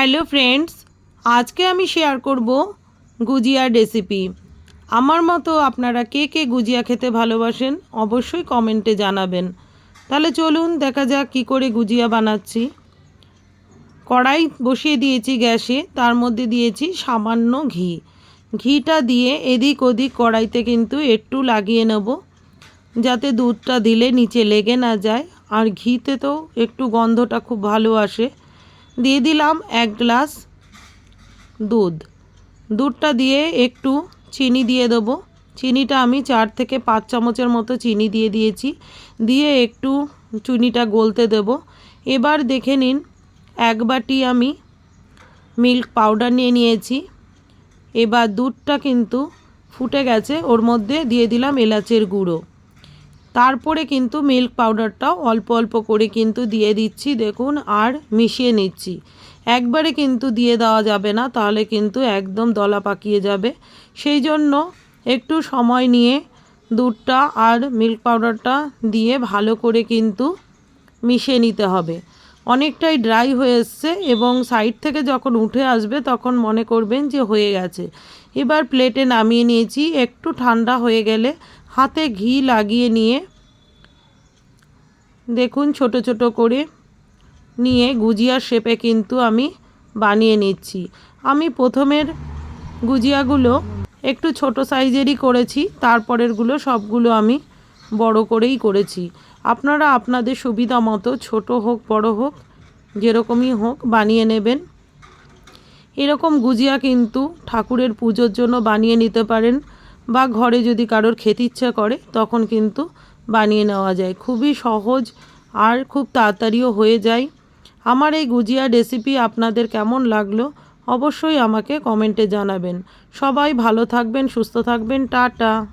Hello friends, আজকে আমি share করব গুজিয়ার রেসিপি আমার মতো আপনারা কে কে গুজিয়া খেতে ভালোবাসেন অবশ্যই কমেন্টে জানাবেন। তাহলে চলুন দেখা যাক কী করে গুজিয়া বানাচ্ছি। কড়াই বসিয়ে দিয়েছি গ্যাসে, তার মধ্যে দিয়েছি সামান্য ঘি। ঘিটা দিয়ে এদিক ওদিক কড়াইতে কিন্তু একটু লাগিয়ে নেব, যাতে দুধটা দিলে নিচে লেগে না যায়। আর ঘিতে তো একটু গন্ধটা খুব ভালো আসে। দিয়ে দিলাম এক গ্লাস দুধ। দুধটা দিয়ে একটু চিনি দিয়ে দেবো। চিনিটা আমি চার থেকে পাঁচ চামচের মতো চিনি দিয়ে দিয়েছি। দিয়ে একটু চিনিটা গলতে দেব। এবার দেখে নিন, এক বাটি আমি মিল্ক পাউডার নিয়ে নিয়েছি। এবার দুধটা কিন্তু ফুটে গেছে, ওর মধ্যে দিয়ে দিলাম এলাচের গুঁড়ো। তারপরে কিন্তু মিল্ক পাউডারটাও অল্প অল্প করে কিন্তু দিয়ে দিচ্ছি, দেখুন, আর মিশিয়ে নিচ্ছি। একবারে কিন্তু দিয়ে দেওয়া যাবে না, তাহলে কিন্তু একদম দলা পাকিয়ে যাবে। সেই জন্য একটু সময় নিয়ে দুধটা আর মিল্ক পাউডারটা দিয়ে ভালো করে কিন্তু মিশিয়ে নিতে হবে। অনেকটাই ড্রাই হয়ে এসছে এবং সাইড থেকে যখন উঠে আসবে তখন মনে করবেন যে হয়ে গেছে। এবার প্লেটে নামিয়ে নিয়েছি, একটু ঠান্ডা হয়ে গেলে হাতে ঘি লাগিয়ে নিয়ে দেখুন ছোট ছোট করে নিয়ে গুজিয়ার শেপে কিন্তু আমি বানিয়ে নিচ্ছি। আমি প্রথমের গুজিয়াগুলো একটু ছোট সাইজেরই করেছি, তারপরেরগুলো সবগুলো আমি বড় করেই করেছি। আপনারা আপনাদের সুবিধা মতো ছোটো হোক, বড় হোক, যেরকমই হোক বানিয়ে নেবেন। এরকম গুজিয়া কিন্তু ঠাকুরের পুজোর জন্য বানিয়ে নিতে পারেন বা ঘরে যদি কারোর খেতে ইচ্ছা করে, তখন কিন্তু বানিয়ে নেওয়া যায়। খুবই সহজ আর খুব তাড়াতাড়িও হয়ে যায়। আমার এই গুজিয়া রেসিপি আপনাদের কেমন লাগল অবশ্যই আমাকে কমেন্টে জানাবেন। সবাই ভালো থাকবেন, সুস্থ থাকবেন, টাটা।